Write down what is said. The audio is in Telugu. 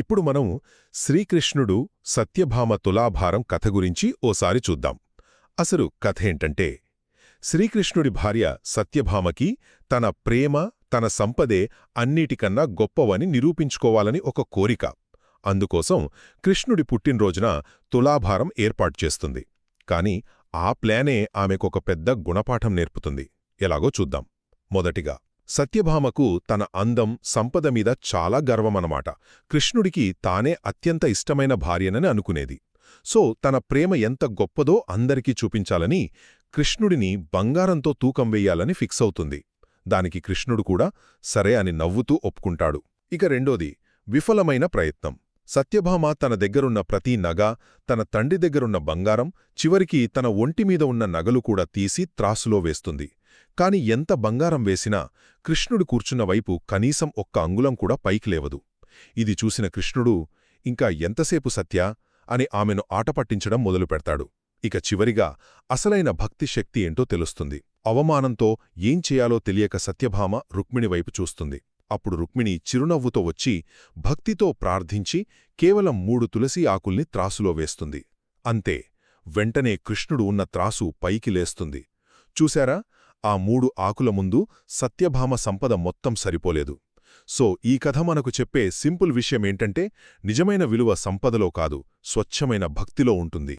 ఇప్పుడు మనం శ్రీకృష్ణుడు సత్యభామ తులాభారం కథ గురించి ఓసారి చూద్దాం. అసలు కథేంటంటే శ్రీకృష్ణుడి భార్య సత్యభామకి తన ప్రేమ తన సంపదే అన్నిటికన్నా గొప్పవని నిరూపించుకోవాలని ఒక కోరిక. అందుకోసం కృష్ణుడి పుట్టినరోజున తులాభారం ఏర్పాటు చేస్తుంది. కాని ఆ ప్లానే ఆమెకొక పెద్ద గుణపాఠం నేర్పుతుంది. ఎలాగో చూద్దాం. మొదటిగా సత్యభామకు తన అందం సంపద మీద చాలా గర్వమనమాట కృష్ణుడికి తానే అత్యంత ఇష్టమైన భార్యనని అనుకునేది. సో తన ప్రేమ ఎంత గొప్పదో అందరికీ చూపించాలని కృష్ణుడిని బంగారంతో తూకం వెయ్యాలని ఫిక్స్ అవుతుంది. దానికి కృష్ణుడు కూడా సరే అని నవ్వుతూ ఒప్పుకుంటాడు. ఇక రెండోది విఫలమైన ప్రయత్నం. సత్యభామ తన దగ్గరున్న ప్రతి నగ తన తండ్రి దగ్గరున్న బంగారం చివరికి తన ఒంటిమీద ఉన్న నగలు కూడా తీసి త్రాసులో వేస్తుంది. కాని ఎంత బంగారం వేసినా కృష్ణుడు కూర్చున్న వైపు కనీసం ఒక్క అంగుళం కూడా పైకి లేవదు. ఇది చూసిన కృష్ణుడు ఇంకా ఎంతసేపు సత్య? అని ఆమెను ఆటపట్టించడం మొదలుపెడతాడు ఇక చివరిగా అసలైన భక్తి శక్తి ఏంటో తెలుస్తుంది. అవమానంతో ఏం చేయాలో తెలియక సత్యభామ రుక్మిణి వైపు చూస్తుంది. అప్పుడు రుక్మిణి చిరునవ్వుతో వచ్చి భక్తితో ప్రార్థించి కేవలం మూడు తులసి ఆకుల్ని త్రాసులో వేస్తుంది. అంతే వెంటనే కృష్ణుడు ఉన్న త్రాసు పైకి లేస్తుంది. చూశారా? ఆ మూడు ఆకుల ముందు సత్యభామ సంపద మొత్తం సరిపోలేదు. సో ఈ కథ మనకు చెప్పే సింపుల్ విషయమేంటంటే నిజమైన విలువ సంపదలో కాదు స్వచ్ఛమైన భక్తిలో ఉంటుంది.